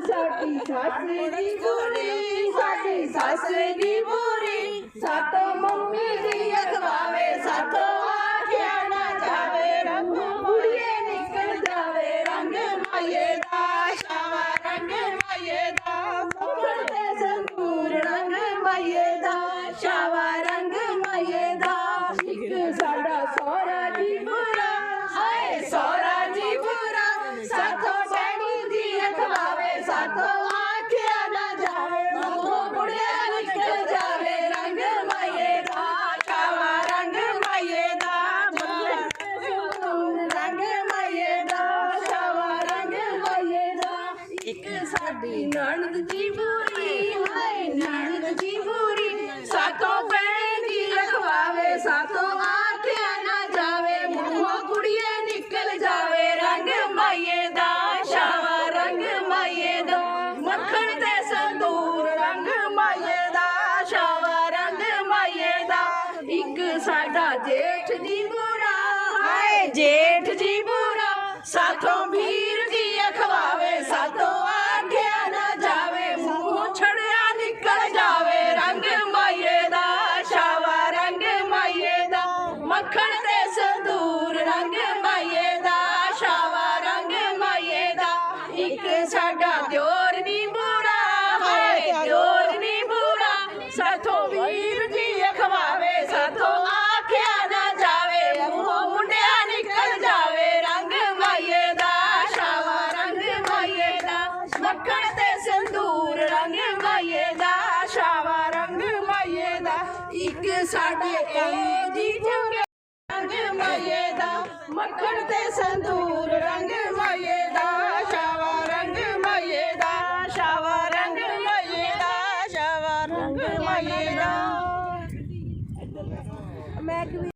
ਸਾਡੀ ਸੱਸ ਦੀ ਬੁਰੀ ਸਾਡੀ ਸੱਸ ਦੀ ਬੁਰੀ ਸਾਤੋਂ ਮੰਮੀ ਦੀ ਸਾਡੀ ਨਣਦ ਜੀ ਬੁਰੀ, ਹਾਏ ਨਣਦ ਜੀ ਬੁਰੀ। ਸਾਥੋਂ ਭੈਣ ਦੀ ਰਖਵਾਵੇ ਸਾਥੋਂ ਆਖਿਆ ਨਾ ਜਾਵੇ। ਮੂੰਹੋਂ ਕੁੜੀਏ ਨਿਕਲ ਜਾਵੇ, ਰੰਗ ਮਾਈਏ ਦਾ ਸ਼ਾਵਾ ਰੰਗ ਮਾਈਏ ਦਾ। ਮੱਖਣ ਤੇ ਸੰਦੂਰ ਰੰਗ ਮਾਈਏ ਦਾ ਸ਼ਾਵਾ ਰੰਗ ਮਾਈਏ ਦਾ। ਇੱਕ ਸਾਡਾ ਜੇਠ ਜੀ ਬੁਰਾ, ਹਾਏ ਜੇਠ ਜੀ ਬੁਰਾ। ਸਾਥੋਂ ਸਾਥੋਂ ਵੀਰ ਜੀ ਅਖਵਾਵੇ, ਸਾਥੋਂ ਆਖਿਆ ਨਾ ਜਾਵੇ, ਮੂੰਹੋਂ ਮੁੰਡਿਆ ਨਿਕਲ ਜਾਵੇ, ਰੰਗ ਮਾਈਏ ਦਾ ਸ਼ਾਵਾ ਰੰਗ ਮਾਈਏ ਦਾ, ਮੱਖਣ ਤੇ ਸੰਦੂਰ ਰੰਗ ਮਾਈਏ ਦਾ ਸ਼ਾਵਾ ਰੰਗ ਮਾਈਏ ਦਾ, ਇੱਕ ਸਾਡੇ ਕੰਮ ਦੀ ਰੰਗ ਮਾਈਏ ਦਾ, ਮੱਖਣ ਤੇ ਸੰਦੂਰ ਰੰਗ ਮਾਈਏ ਦਾ ਸ਼ਾਵਾ ਰੰਗ ਮਾਈਏ ਦਾ